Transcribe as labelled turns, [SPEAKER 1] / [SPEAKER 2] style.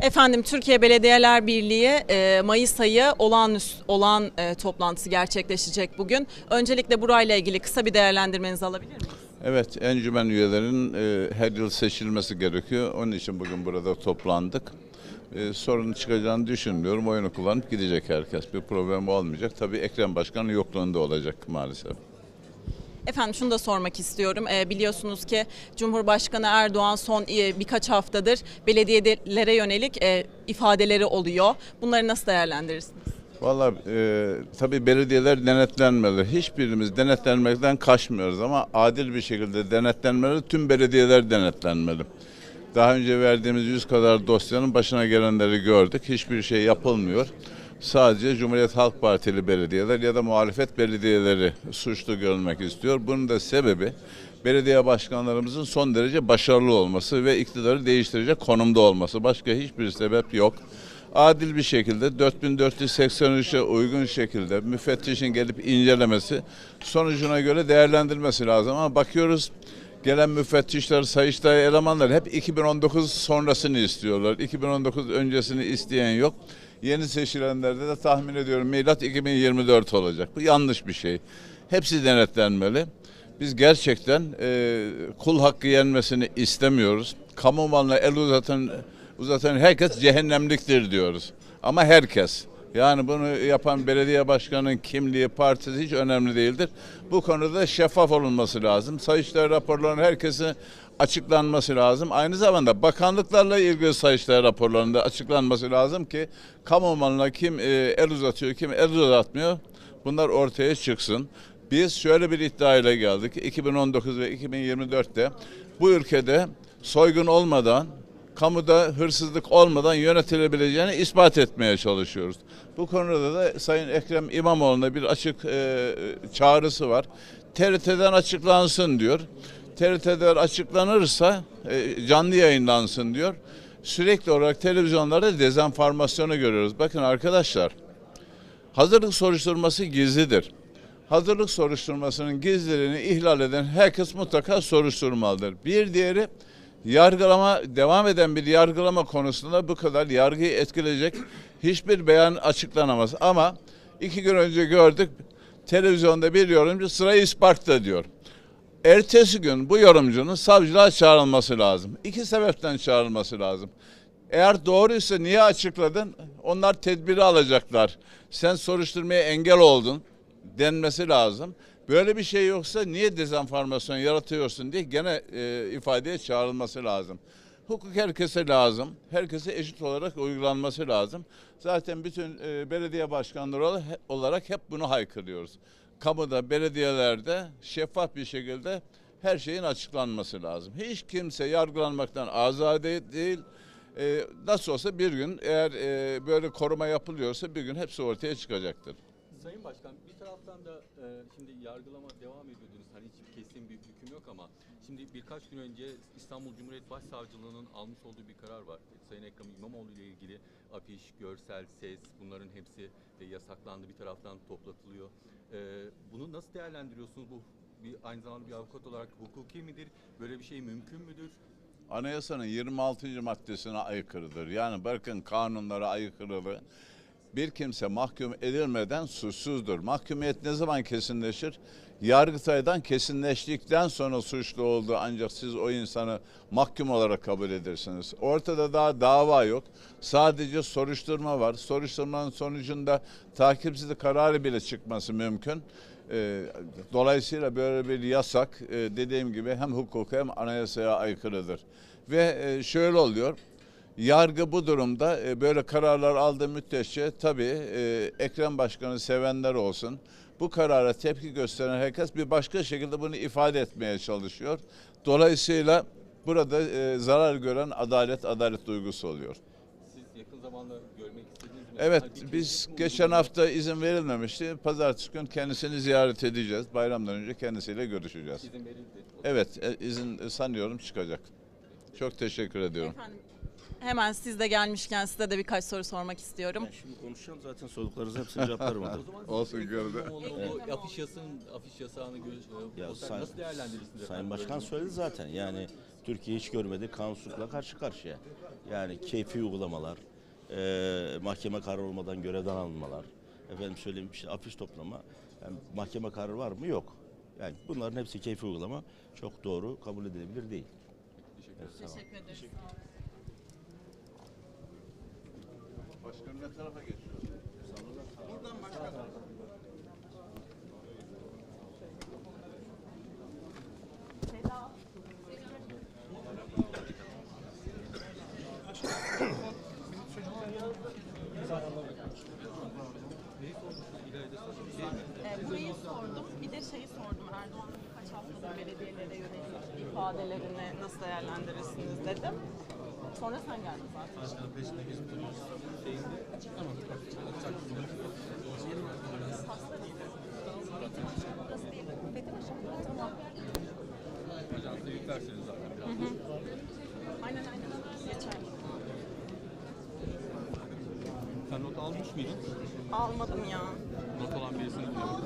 [SPEAKER 1] Efendim Türkiye Belediyeler Birliği e, Mayıs ayı olağanüstü olan e, toplantısı gerçekleşecek bugün. Öncelikle burayla ilgili kısa bir değerlendirmenizi alabilir miyiz?
[SPEAKER 2] Evet, encümen üyelerinin e, her yıl seçilmesi gerekiyor. Onun için bugün burada toplandık. E, sorun çıkacağını düşünmüyorum. Oyunu kullanıp gidecek herkes. Bir problem olmayacak. Tabii Ekrem Başkan'ın yokluğunda olacak maalesef.
[SPEAKER 1] Efendim şunu da sormak istiyorum. E, biliyorsunuz ki Cumhurbaşkanı Erdoğan son e, birkaç haftadır belediyelere yönelik e, ifadeleri oluyor. Bunları nasıl değerlendirirsiniz?
[SPEAKER 2] Vallahi e, tabii belediyeler denetlenmeli. Hiçbirimiz denetlenmekten kaçmıyoruz ama adil bir şekilde denetlenmeli. Tüm belediyeler denetlenmeli. Daha önce verdiğimiz yüz kadar dosyanın başına gelenleri gördük. Hiçbir şey yapılmıyor. Sadece Cumhuriyet Halk Partili belediyeler ya da muhalefet belediyeleri suçlu görülmek istiyor. Bunun da sebebi belediye başkanlarımızın son derece başarılı olması ve iktidarı değiştirecek konumda olması. Başka hiçbir sebep yok adil bir şekilde 4483'e uygun şekilde müfettişin gelip incelemesi sonucuna göre değerlendirmesi lazım ama bakıyoruz gelen müfettişler, sayıştay elemanlar hep 2019 sonrasını istiyorlar. 2019 öncesini isteyen yok. Yeni seçilenlerde de tahmin ediyorum milat 2024 olacak. Bu yanlış bir şey. Hepsi denetlenmeli. Biz gerçekten e, kul hakkı yenmesini istemiyoruz. Kamu malına el uzatan uzatan herkes cehennemliktir diyoruz. Ama herkes. Yani bunu yapan belediye başkanının kimliği, partisi hiç önemli değildir. Bu konuda şeffaf olunması lazım. Sayıştay raporlarının herkesin açıklanması lazım. Aynı zamanda bakanlıklarla ilgili Sayıştay raporlarında açıklanması lazım ki kamu malına kim e, el uzatıyor, kim el uzatmıyor bunlar ortaya çıksın. Biz şöyle bir iddiayla geldik. 2019 ve 2024'te bu ülkede soygun olmadan, kamuda hırsızlık olmadan yönetilebileceğini ispat etmeye çalışıyoruz. Bu konuda da Sayın Ekrem İmamoğlu'na bir açık e, çağrısı var. TRT'den açıklansın diyor. TRT'den açıklanırsa e, canlı yayınlansın diyor. Sürekli olarak televizyonlarda dezenformasyonu görüyoruz. Bakın arkadaşlar, hazırlık soruşturması gizlidir. Hazırlık soruşturmasının gizliliğini ihlal eden herkes mutlaka soruşturmalıdır. Bir diğeri yargılama devam eden bir yargılama konusunda bu kadar yargıyı etkileyecek hiçbir beyan açıklanamaz. Ama iki gün önce gördük televizyonda bir yorumcu sırayı isparkta diyor. Ertesi gün bu yorumcunun savcılığa çağrılması lazım. İki sebepten çağrılması lazım. Eğer doğruysa niye açıkladın? Onlar tedbiri alacaklar. Sen soruşturmaya engel oldun denmesi lazım. Böyle bir şey yoksa niye dezenformasyon yaratıyorsun diye gene e, ifadeye çağrılması lazım. Hukuk herkese lazım. Herkese eşit olarak uygulanması lazım. Zaten bütün e, belediye başkanları olarak- hep bunu haykırıyoruz. Kamuda, belediyelerde şeffaf bir şekilde her şeyin açıklanması lazım. Hiç kimse yargılanmaktan azade değil. E, nasıl olsa bir gün eğer e, böyle koruma yapılıyorsa bir gün hepsi ortaya çıkacaktır.
[SPEAKER 3] Sayın Başkan bir taraftan da e, şimdi yargılama devam ediyordunuz. Hani hiçbir kesin bir hüküm yok ama şimdi birkaç gün önce İstanbul Cumhuriyet Başsavcılığı'nın almış olduğu bir karar var. Sayın Ekrem İmamoğlu ile ilgili afiş, görsel, ses bunların hepsi de yasaklandı. Bir taraftan toplatılıyor. E, bunu nasıl değerlendiriyorsunuz? Bu bir aynı zamanda bir avukat olarak hukuki midir? Böyle bir şey mümkün müdür?
[SPEAKER 2] Anayasanın 26. maddesine aykırıdır. Yani bakın kanunlara aykırıdır. Bir kimse mahkum edilmeden suçsuzdur. Mahkumiyet ne zaman kesinleşir? Yargıtay'dan kesinleştikten sonra suçlu oldu ancak siz o insanı mahkum olarak kabul edersiniz. Ortada daha dava yok. Sadece soruşturma var. Soruşturmanın sonucunda takipsizlik kararı bile çıkması mümkün. Ee, Dolayısıyla böyle bir yasak e, dediğim gibi hem hukuka hem anayasaya aykırıdır. Ve e, şöyle oluyor. Yargı bu durumda e, böyle kararlar aldığı müddetçe tabii e, Ekrem Başkan'ı sevenler olsun. Bu karara tepki gösteren herkes bir başka şekilde bunu ifade etmeye çalışıyor. Dolayısıyla burada e, zarar gören adalet, adalet duygusu oluyor.
[SPEAKER 3] Siz yakın zamanda görmek istediğiniz mi?
[SPEAKER 2] Evet
[SPEAKER 3] bir
[SPEAKER 2] biz geçen hafta izin verilmemişti. Pazartesi gün kendisini ziyaret edeceğiz. Bayramdan önce kendisiyle görüşeceğiz.
[SPEAKER 3] izin verildi.
[SPEAKER 2] Evet e, izin sanıyorum çıkacak. Çok teşekkür ediyorum.
[SPEAKER 1] Efendim hemen siz de gelmişken size de birkaç soru sormak istiyorum.
[SPEAKER 4] Ben şimdi konuşacağım zaten sorduklarınız hepsini cevaplarım orada.
[SPEAKER 3] O zaman siz
[SPEAKER 2] Olsun, gördü.
[SPEAKER 3] Bu afiş yasağın, afiş yasağını gö- e,
[SPEAKER 4] Ya sayın-
[SPEAKER 3] nasıl değerlendirirsiniz?
[SPEAKER 4] Sayın
[SPEAKER 3] efendim?
[SPEAKER 4] Başkan söyledi zaten yani Türkiye hiç görmedi kanunsuzlukla karşı karşıya. Yani keyfi uygulamalar, e, mahkeme kararı olmadan görevden alınmalar, efendim söyleyeyim işte afiş toplama, yani mahkeme kararı var mı? Yok. Yani bunların hepsi keyfi uygulama. Çok doğru, kabul edilebilir değil. Evet, sağ olun.
[SPEAKER 1] Teşekkür ederiz.
[SPEAKER 2] Başkanım ne tarafa geçiyor? Buradan başkanım.
[SPEAKER 1] Ee, burayı sordum. Bir de şeyi sordum. Erdoğan'ın birkaç haftadır belediyelere yönelik ifadelerini nasıl değerlendirirsiniz dedim. Sonra sen geldin zaten.
[SPEAKER 3] Ajansa yüklerseniz zaten biraz.
[SPEAKER 1] Aynen aynen. Geçer.
[SPEAKER 3] Sen not almış mıydın?
[SPEAKER 1] Almadım ya.
[SPEAKER 3] Not olan birisini biliyorum.